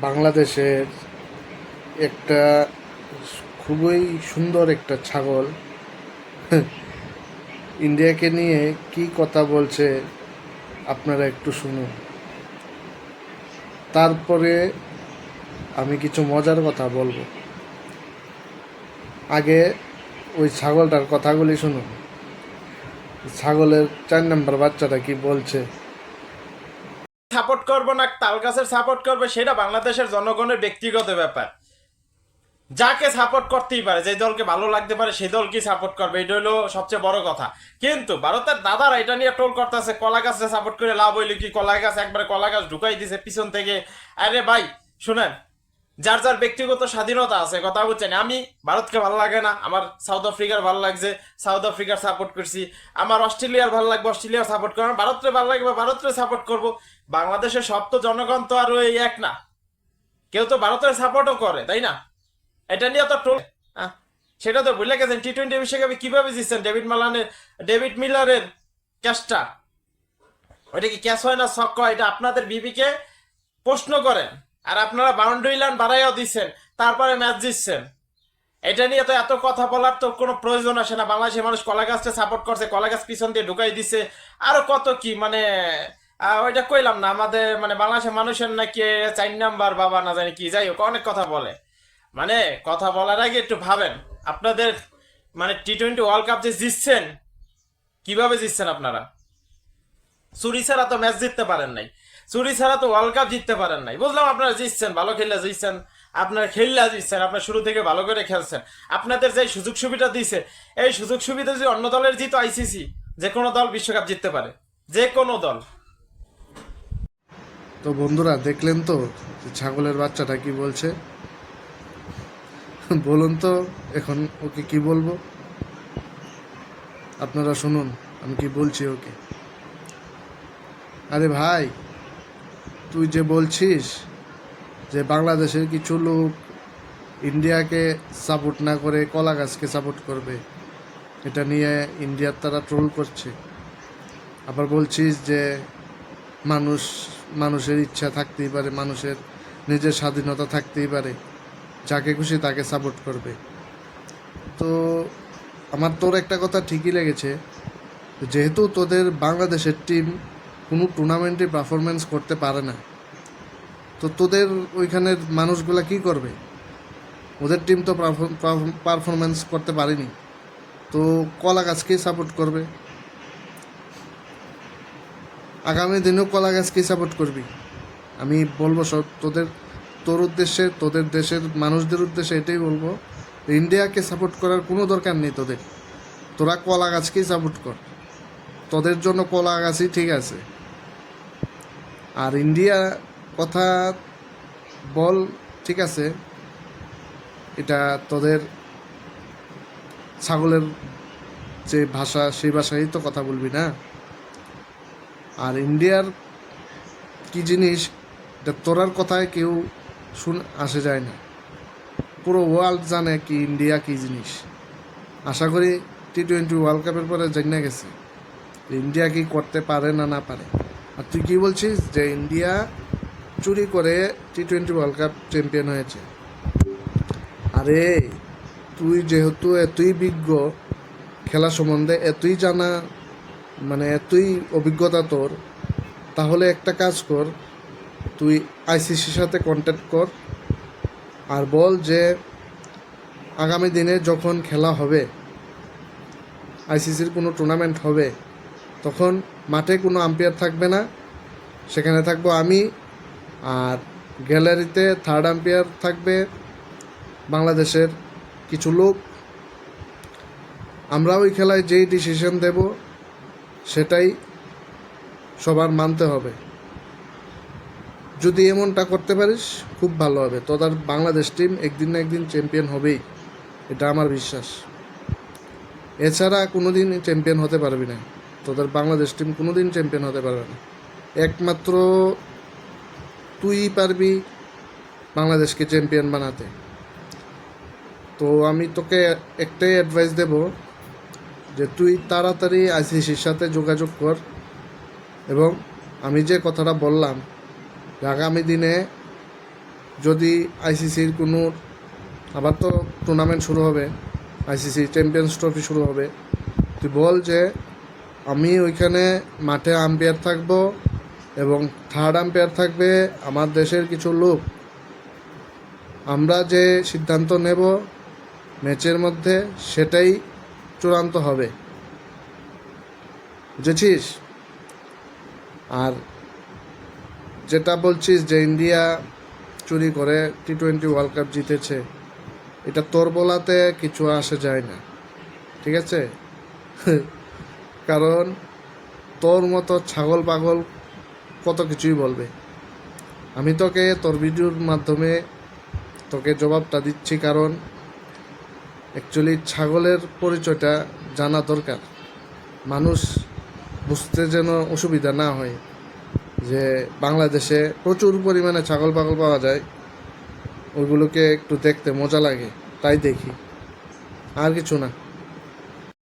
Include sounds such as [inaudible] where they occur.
বাংলাদেশের একটা খুবই সুন্দর একটা ছাগল। [laughs] ইন্ডিয়াকে নিয়ে কি কথা বলছে আপনারা একটু শুনুন। তারপরে আমি কিছু মজার কথা বলব। আগে ওই ছাগলটার কথাগুলি শুনুন। ছাগলের চার নম্বর বাচ্চাটা কি বলছে? সাপোর্ট করব না, তাল গাছের সাপোর্ট করবে, সেটা বাংলাদেশের জনগণের ব্যক্তিগত ব্যাপার। যাকে সাপোর্ট করতেই পারে, যে দলকে ভালো লাগতে পারে সেই দলকেই সাপোর্ট করবে, এটা হলো সবচেয়ে বড় কথা। কিন্তু ভারতের দাদারা এটা নিয়ে টোল করতেছে, কলা গাছে সাপোর্ট করে লাভ হইলে কি, কলা গাছ, একবারে কলা গাছ ঢুকাই দিছে পিছন থেকে। আরে ভাই, শুনেন যার যার ব্যক্তিগত স্বাধীনতা আছে, কথা বলছেন। আমি ভারতকে ভালো লাগে না, আমার সাউথ আফ্রিকার ভালো লাগছে সাউথ আফ্রিকার সাপোর্ট করছি, আমার অস্ট্রেলিয়ার ভালো লাগবে, অস্ট্রেলিয়ার সাপোর্ট করব ভারতরে ভালো লাগবে ভারতরে সাপোর্ট করব। বাংলাদেশের সব তো জনগণ তো আর ওই এক না। কেউ তো ভারতের সাপোর্টও করে, তাই না? এটা নিয়ে তো টোল সেটা তো ভুলে গেছেন টি টোয়েন্টি বিশ্বকাপে কীভাবে জিতছেন? ডেভিড মালানের ডেভিড মিলারের ক্যাশটা ওইটা কি ক্যাশ হয় না ছক্ক হয়? এটা আপনাদের বিবিকে প্রশ্ন করেন। আর আপনারা বাউন্ডারি লাইন বাড়াইও দিচ্ছেন তারপরে ম্যাচ জিতছেন। এটা নিয়ে তো এত কথা বলার তো কোনো প্রয়োজন আসে না। বাংলাদেশের মানুষ কলা গাছটা সাপোর্ট করছে, কলা গাছ পিছন দিয়ে ঢুকাই দিছে। আরও কত কি মানে ওইটা কইলাম না। আমাদের মানে বাংলাদেশের মানুষের নাকি চার নাম্বার বাবা না জানি কি, যাই হোক, অনেক কথা বলে। মানে কথা বলার আগে একটু ভাবেন, আপনাদের মানে টি টোয়েন্টি ওয়ার্ল্ড কাপ যে জিতছেন, কীভাবে জিতছেন আপনারা? চুরি ছাড়া তো ম্যাচ জিততে পারেন নাই। চুরি ছাড়া তো ওয়ার্ল্ড কাপ জিততে পারেন নাই। বুঝলাম আপনারা জিতছেন, ভালো খেললে জিতছেন, আপনারা খেললে জিতছেন, আপনার শুরু থেকে ভালো করে খেলছেন। আপনাদের যে সুযোগ সুবিধা দিয়েছে এই সুযোগ সুবিধা যদি অন্য দলের জিত আইসিসি যে কোনো দল বিশ্বকাপ জিততে পারে। যে কোনো দল। তো বন্ধুরা, দেখলেন তো ছাগলের বাচ্চাটা কি বলছে? বলুন তো, এখন ওকে কি বলব? আপনারা শুনুন, আমি কি বলছি ওকে? আরে ভাই, তুই যে বলছিস যে বাংলাদেশের কিছু লোক ইন্ডিয়াকে সাপোর্ট না করে কলা গাছকে সাপোর্ট করবে, এটা নিয়ে ইন্ডিয়ার তারা ট্রোল করছে। আবার বলছিস যে মানুষ, মানুষের ইচ্ছা থাকতেই পারে, মানুষের নিজের স্বাধীনতা থাকতেই পারে, যাকে খুশি তাকে সাপোর্ট করবে। তো আমার তোর একটা কথা ঠিকই লেগেছে, যেহেতু তোদের বাংলাদেশের টিম কোনো টুর্নামেন্টে পারফরমেন্স করতে পারে না। তো তোদের ওইখানের মানুষগুলা কি করবে? ওদের টিম তো পারফরমেন্স করতে পারেনি। তো কলা গাছকেই সাপোর্ট করবে। আগামী দিনেও কলা গাছকেই সাপোর্ট করবি। আমি বলব সব তোদের, তোর উদ্দেশ্যে, তোদের দেশের মানুষদের উদ্দেশ্যে এটাই বলব, ইন্ডিয়াকে সাপোর্ট করার কোনো দরকার নেই তোদের। তোরা কলা গাছকেই সাপোর্ট কর। তোদের জন্য কলা গাছই ঠিক আছে। আর ইন্ডিয়া কথা বল, ঠিক আছে। এটা তোদের ছাগলের যে ভাষা, সেই ভাষায় তো কথা বলবি না? আর ইন্ডিয়ার কি জিনিস, এটা তোরার কথায় কেউ শুন, আসে যায় না। পুরো ওয়ার্ল্ড জানে কি ইন্ডিয়া কি জিনিস। আশা করি টি টোয়েন্টি ওয়ার্ল্ড কাপের পরে জেনে গেছে ইন্ডিয়া কি করতে পারে না না পারে। আর তুই কি বলছিস যে ইন্ডিয়া চুরি করে T twenty world cup champion হয়েছে? আরে, তুই যেহেতু এতই বিজ্ঞ, খেলা সম্বন্ধে এতই জানা মানে এতই অভিজ্ঞতা তোর, তাহলে একটা কাজ কর, তুই আইসিসির সাথে কন্ট্যাক্ট কর আর বল যে আগামী দিনে যখন খেলা হবে আইসিসির কোনো টুর্নামেন্ট হবে, তখন মাঠে কোনো আম্পায়ার থাকবে না, সেখানে থাকব আমি, আর গ্যালারিতে থার্ড আম্পায়ার থাকবে বাংলাদেশের কিছু লোক। আমরা ওই খেলায় যেই ডিসিশন দেব, সেটাই সবার মানতে হবে। যদি এমনটা করতে পারিস, খুব ভালো হবে। তোদের বাংলাদেশ টিম একদিন না একদিন চ্যাম্পিয়ন হবেই, এটা আমার বিশ্বাস। এছাড়া কোনো কোনোদিন চ্যাম্পিয়ন হতে পারবি না। তোদের বাংলাদেশ টিম কোনোদিন চ্যাম্পিয়ন হতে পারবে না। একমাত্র তুই পারবি বাংলাদেশকে চ্যাম্পিয়ন বানাতে। তো আমি তোকে একটাই অ্যাডভাইস দেব যে তুই তাড়াতাড়ি আইসিসির সাথে যোগাযোগ কর এবং আমি যে কথাটা বললাম, আগামী দিনে যদি আইসিসির কোনো আবার তো টুর্নামেন্ট শুরু হবে আইসিসি চ্যাম্পিয়ন্স ট্রফি শুরু হবে, তুই বল যে আমি ওইখানে মাঠে আম্পায়ার থাকব এবং থার্ড আম্পায়ার থাকবে আমার দেশের কিছু লোক। আমরা যে সিদ্ধান্ত নেব ম্যাচের মধ্যে সেটাই চূড়ান্ত হবে। বুঝেছিস? আর যেটা বলছিস যে ইন্ডিয়া চুরি করে টি টোয়েন্টি ওয়ার্ল্ড কাপ জিতেছে, এটা তোর বলাতে কিছু আসে যায় না। ঠিক আছে? কারণ তোর মতো ছাগল পাগল কত কিছুই বলবে। আমি তোকে তোর ভিডিওর মাধ্যমে তোকে জবাবটা দিচ্ছি কারণ অ্যাকচুয়ালি ছাগলের পরিচয়টা জানা দরকার। মানুষ বুঝতে যেন অসুবিধা না হয় যে বাংলাদেশে প্রচুর পরিমাণে ছাগল পাগল পাওয়া যায়। ওইগুলোকে একটু দেখতে মজা লাগে, তাই দেখি। আর কিছু না।